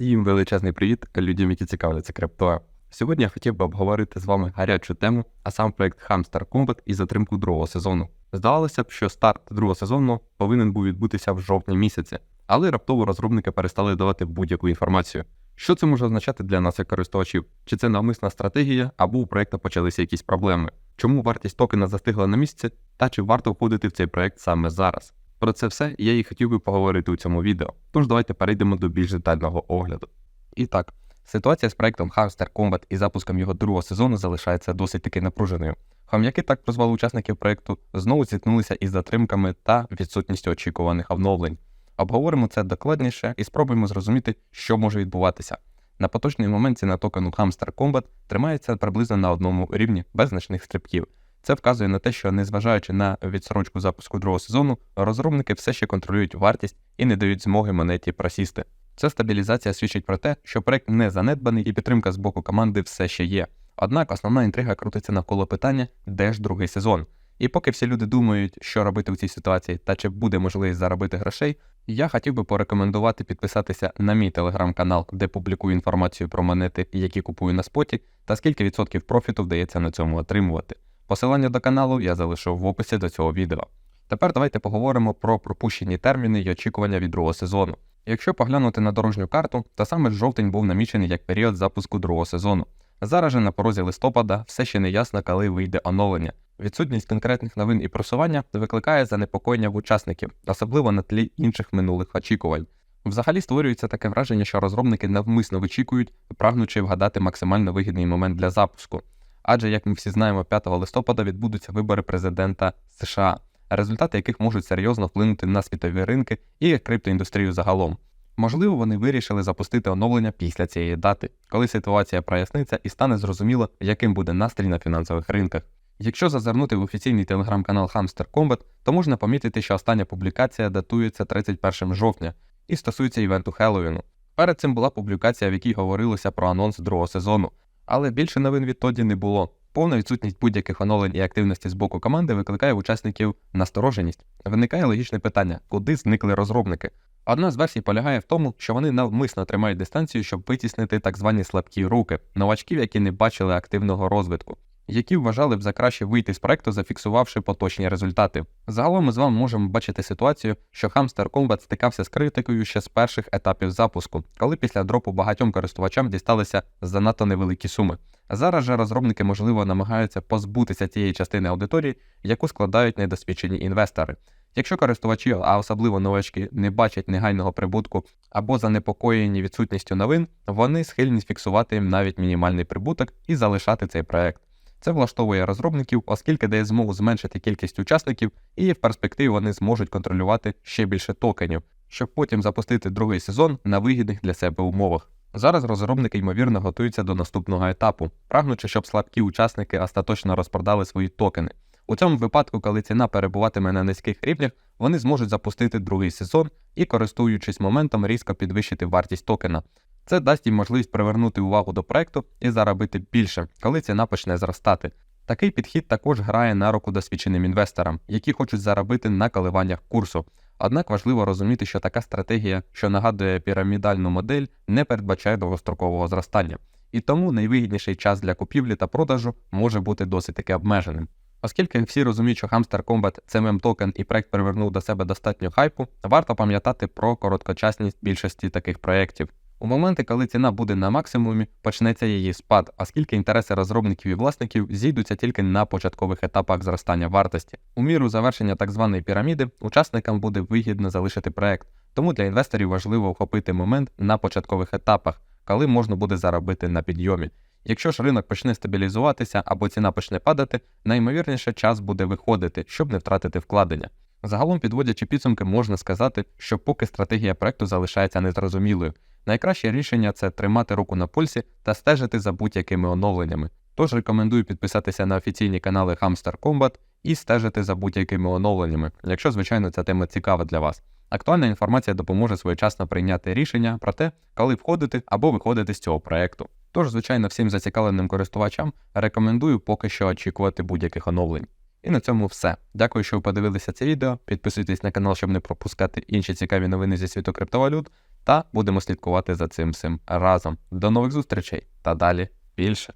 Всім величезний привіт людям, які цікавляться криптою. Сьогодні я хотів би обговорити з вами гарячу тему, а сам проект Hamster Combat і затримку другого сезону. Здавалося б, що старт другого сезону повинен був відбутися в жовтні місяці, але раптово розробники перестали давати будь-яку інформацію. Що це може означати для нас як користувачів? Чи це навмисна стратегія, або у проекту почалися якісь проблеми? Чому вартість токена застигла на місці, та чи варто входити в цей проект саме зараз? Про це все я і хотів би поговорити у цьому відео. Тож давайте перейдемо до більш детального огляду. І так, ситуація з проектом Hamster Combat і запуском його другого сезону залишається досить таки напруженою. Хом'яки так прозвали учасників проекту знову зіткнулися із затримками та відсутністю очікуваних оновлень. Обговоримо це докладніше і спробуємо зрозуміти, що може відбуватися. На поточний момент ціна токену Hamster Combat тримається приблизно на одному рівні без значних стрибків. Це вказує на те, що незважаючи на відсрочку запуску другого сезону, розробники все ще контролюють вартість і не дають змоги монеті просісти. Ця стабілізація свідчить про те, що проект не занедбаний і підтримка з боку команди все ще є. Однак основна інтрига крутиться навколо питання, де ж другий сезон. І поки всі люди думають, що робити у цій ситуації та чи буде можливість заробити грошей, я хотів би порекомендувати підписатися на мій телеграм-канал, де публікую інформацію про монети, які купую на споті, та скільки відсотків профіту вдається на цьому отримувати. Посилання до каналу я залишив в описі до цього відео. Тепер давайте поговоримо про пропущені терміни і очікування від другого сезону. Якщо поглянути на дорожню карту, то саме жовтень був намічений як період запуску другого сезону. Зараз же на порозі листопада все ще не ясно, коли вийде оновлення. Відсутність конкретних новин і просування викликає занепокоєння в учасників, особливо на тлі інших минулих очікувань. Взагалі створюється таке враження, що розробники навмисно вичікують, прагнучи вгадати максимально вигідний момент для запуску. Адже, як ми всі знаємо, 5 листопада відбудуться вибори президента США, результати яких можуть серйозно вплинути на світові ринки і криптоіндустрію загалом. Можливо, вони вирішили запустити оновлення після цієї дати, коли ситуація проясниться і стане зрозуміло, яким буде настрій на фінансових ринках. Якщо зазирнути в офіційний телеграм-канал Hamster Combat, то можна помітити, що остання публікація датується 31 жовтня і стосується івенту Хеллоуіну. Перед цим була публікація, в якій говорилося про анонс другого сезону, але більше новин відтоді не було. Повна відсутність будь-яких оновлень і активності з боку команди викликає учасників настороженість. Виникає логічне питання, куди зникли розробники. Одна з версій полягає в тому, що вони навмисно тримають дистанцію, щоб витіснити так звані слабкі руки, новачків, які не бачили активного розвитку, які вважали б за краще вийти з проекту, зафіксувавши поточні результати. Загалом ми з вами можемо бачити ситуацію, що Hamster Combat стикався з критикою ще з перших етапів запуску, коли після дропу багатьом користувачам дісталися занадто невеликі суми. Зараз же розробники, можливо, намагаються позбутися цієї частини аудиторії, яку складають недосвідчені інвестори. Якщо користувачі, а особливо новачки, не бачать негайного прибутку або занепокоєні відсутністю новин, вони схильні фіксувати навіть мінімальний прибуток і залишати цей проект. Це влаштовує розробників, оскільки дає змогу зменшити кількість учасників, і в перспективі вони зможуть контролювати ще більше токенів, щоб потім запустити другий сезон на вигідних для себе умовах. Зараз розробники ймовірно готуються до наступного етапу, прагнучи, щоб слабкі учасники остаточно розпродали свої токени. У цьому випадку, коли ціна перебуватиме на низьких рівнях, вони зможуть запустити другий сезон і, користуючись моментом, різко підвищити вартість токена. Це дасть їм можливість привернути увагу до проекту і заробити більше, коли ціна почне зростати. Такий підхід також грає на руку досвідченим інвесторам, які хочуть заробити на коливаннях курсу. Однак важливо розуміти, що така стратегія, що нагадує пірамідальну модель, не передбачає довгострокового зростання, і тому найвигідніший час для купівлі та продажу може бути досить таки обмеженим. Оскільки всі розуміють, що Hamster Combat це мем-токен і проект привернув до себе достатньо хайпу, варто пам'ятати про короткочасність більшості таких проєктів. У моменти, коли ціна буде на максимумі, почнеться її спад, оскільки інтереси розробників і власників зійдуться тільки на початкових етапах зростання вартості. У міру завершення так званої піраміди учасникам буде вигідно залишити проект, тому для інвесторів важливо охопити момент на початкових етапах, коли можна буде заробити на підйомі. Якщо ж ринок почне стабілізуватися або ціна почне падати, найімовірніше час буде виходити, щоб не втратити вкладення. Загалом, підводячи підсумки, можна сказати, що поки стратегія проекту залишається незрозумілою, найкраще рішення це тримати руку на пульсі та стежити за будь-якими оновленнями. Тож рекомендую підписатися на офіційні канали Hamster Combat і стежити за будь-якими оновленнями, якщо, звичайно, ця тема цікава для вас. Актуальна інформація допоможе своєчасно прийняти рішення про те, коли входити або виходити з цього проекту. Тож, звичайно, всім зацікавленим користувачам рекомендую поки що очікувати будь-яких оновлень. І на цьому все. Дякую, що ви подивилися це відео. Підписуйтесь на канал, щоб не пропускати інші цікаві новини зі світу криптовалют. та будемо слідкувати за цим всім разом. До нових зустрічей та далі більше.